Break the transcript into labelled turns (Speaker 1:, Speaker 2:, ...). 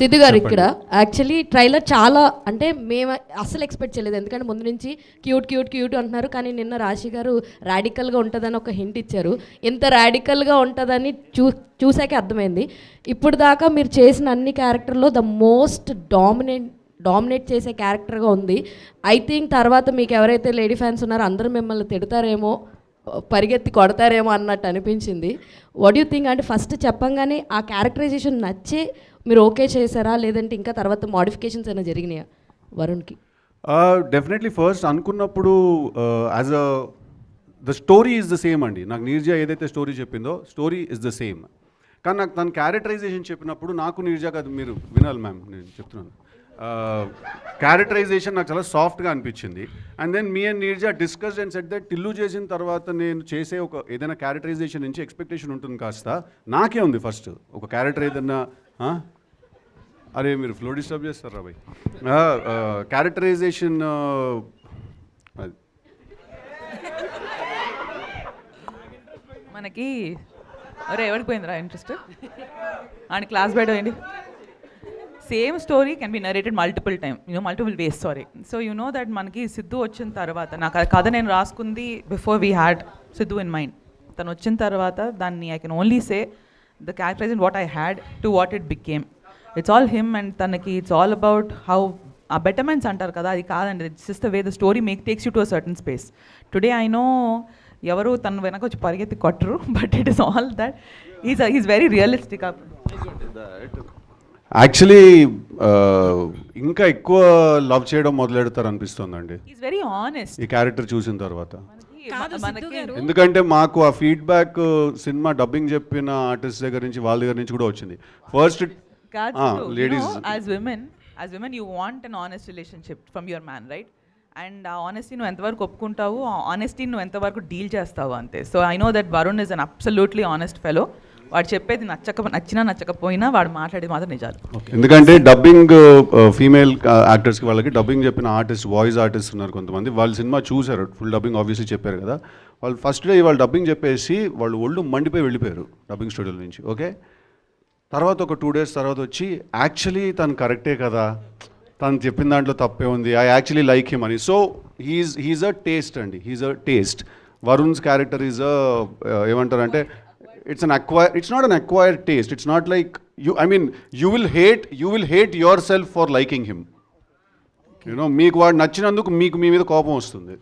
Speaker 1: సిద్ధు గారు ఇక్కడ. Actually trailer చాలా అంటే మేము అస్సలు ఎక్స్పెక్ట్ చేయలేదు. ఎందుకంటే ముందు నుంచి క్యూట్ క్యూట్ క్యూట్ అంటున్నారు. కానీ నిన్న రాశి గారు రాడికల్గా ఉంటుందని ఒక హింట్ ఇచ్చారు. ఇంత రాడికల్గా ఉంటుందని చూ చూసాకే అర్థమైంది. ఇప్పుడు దాకా మీరు చేసిన అన్ని క్యారెక్టర్లో ద మోస్ట్ డామినేట్ డామినేట్ చేసే క్యారెక్టర్గా ఉంది. ఐ థింక్ తర్వాత మీకు ఎవరైతే లేడీ ఫ్యాన్స్ ఉన్నారో అందరూ మిమ్మల్ని తిడతారేమో పరిగెత్తి కొడతారేమో అన్నట్టు అనిపించింది. వాట్ యూ థింక్ అంటే ఫస్ట్ చెప్పంగానే ఆ క్యారెక్టరైజేషన్ నచ్చే మీరు ఓకే చేశారా? లేదంటే ఇంకా తర్వాత మోడిఫికేషన్స్ అయినా జరిగినాయా వరుణ్కి?
Speaker 2: డెఫినెట్లీ ఫస్ట్ అనుకున్నప్పుడు as a the story is the same అండి. నాకు నీర్జా ఏదైతే స్టోరీ చెప్పిందో స్టోరీ ఇస్ ద సేమ్ కానీ నాకు తన క్యారెక్టరైజేషన్ చెప్పినప్పుడు నాకు నీర్జా కాదు మీరు వినాలి మ్యామ్ నేను చెప్తున్నాను. క్యారెక్టరైజేషన్ నాకు చాలా సాఫ్ట్గా అనిపించింది. And then me and Neerja discuss and set that Tillu చేసిన తర్వాత నేను చేసే ఒక ఏదైనా క్యారెక్టరైజేషన్ నుంచి ఎక్స్పెక్టేషన్ ఉంటుంది కాస్త. నాకే ఉంది ఫస్ట్ ఒక క్యారెక్టర్ ఏదన్నా అరే మీరు ఫ్లో డిస్టర్బ్ చేస్తారా భయ్? క్యారెక్టరైజేషన్
Speaker 3: మనకి అరే ఎవరికి పోయిందిరా ఇంట్రెస్ట్ అండ్ క్లాస్ బయట ఏంటి? Same story can be narrated multiple time you know multiple ways sorry so you know that మనకి సిద్ధు వచ్చిన తర్వాత నాకు ఆ కథ నేను రాసుకుంది before we had Siddhu in mind తను వచ్చిన తర్వాత దాన్ని I can only say the characterisation what I had to what it became it's all him and తనకి it's all about how uh betterments అంటారు కదా అది కాదండి. It's just the way the story make takes you to a certain space today I know ఎవరు తను వెనక వచ్చి పరిగెత్తి కొట్టరు but it is all that is is very realistic
Speaker 2: actually ఇంకా ఎక్కువ లవ్ చేయడం మొదలెడతారు అనిపిస్తుందండి
Speaker 3: వెరీ ఆనెస్ట్
Speaker 2: ఈ క్యారెక్టర్ చూసిన తర్వాత. ఎందుకంటే మాకు ఆ ఫీడ్బ్యాక్ సినిమా డబ్బింగ్ చెప్పిన ఆర్టిస్ట్ దగ్గర నుంచి వాళ్ళ దగ్గర నుంచి కూడా వచ్చింది. First ladies
Speaker 3: as women as women you want an honest relationship from your man right and uh honesty నువ్వు ఎంతవరకు ఒప్పుకుంటావు ఆ ఆనెస్టీ నువ్వు ఎంతవరకు డీల్ చేస్తావు అంతే. So I know that Varun is an absolutely honest fellow వాడు చెప్పేది నచ్చక నచ్చినా నచ్చకపోయినా వాడు మాట్లాడేది మాత్రం నిజాలు.
Speaker 2: ఎందుకంటే డబ్బింగ్ ఫీమేల్ యాక్టర్స్కి వాళ్ళకి డబ్బింగ్ చెప్పిన ఆర్టిస్ట్ వాయిస్ ఆర్టిస్ట్ ఉన్నారు కొంతమంది. వాళ్ళు సినిమా చూశారు. ఫుల్ డబ్బింగ్ ఆబ్వియస్లీ చెప్పారు కదా. వాళ్ళు ఫస్ట్ డే వాళ్ళు డబ్బింగ్ చెప్పేసి వాళ్ళు ఒళ్ళు మండిపోయి వెళ్ళిపోయారు డబ్బింగ్ స్టూడియో నుంచి ఓకే తర్వాత ఒక టూ డేస్ తర్వాత వచ్చి యాక్చువల్లీ తను కరెక్టే కదా. తను చెప్పిన దాంట్లో తప్పే ఉంది. ఐ యాక్చువల్లీ లైక్ హిమ్ అని. So he's he's a taste అండి. He's a taste Varun's character is a ఏమంటారంటే it's an acquire it's not an acquired taste it's not like you I mean you will hate you will hate yourself for liking him you know మీకు వాడు నచ్చినందుకు మీకు మీ మీద కోపం వస్తుంది.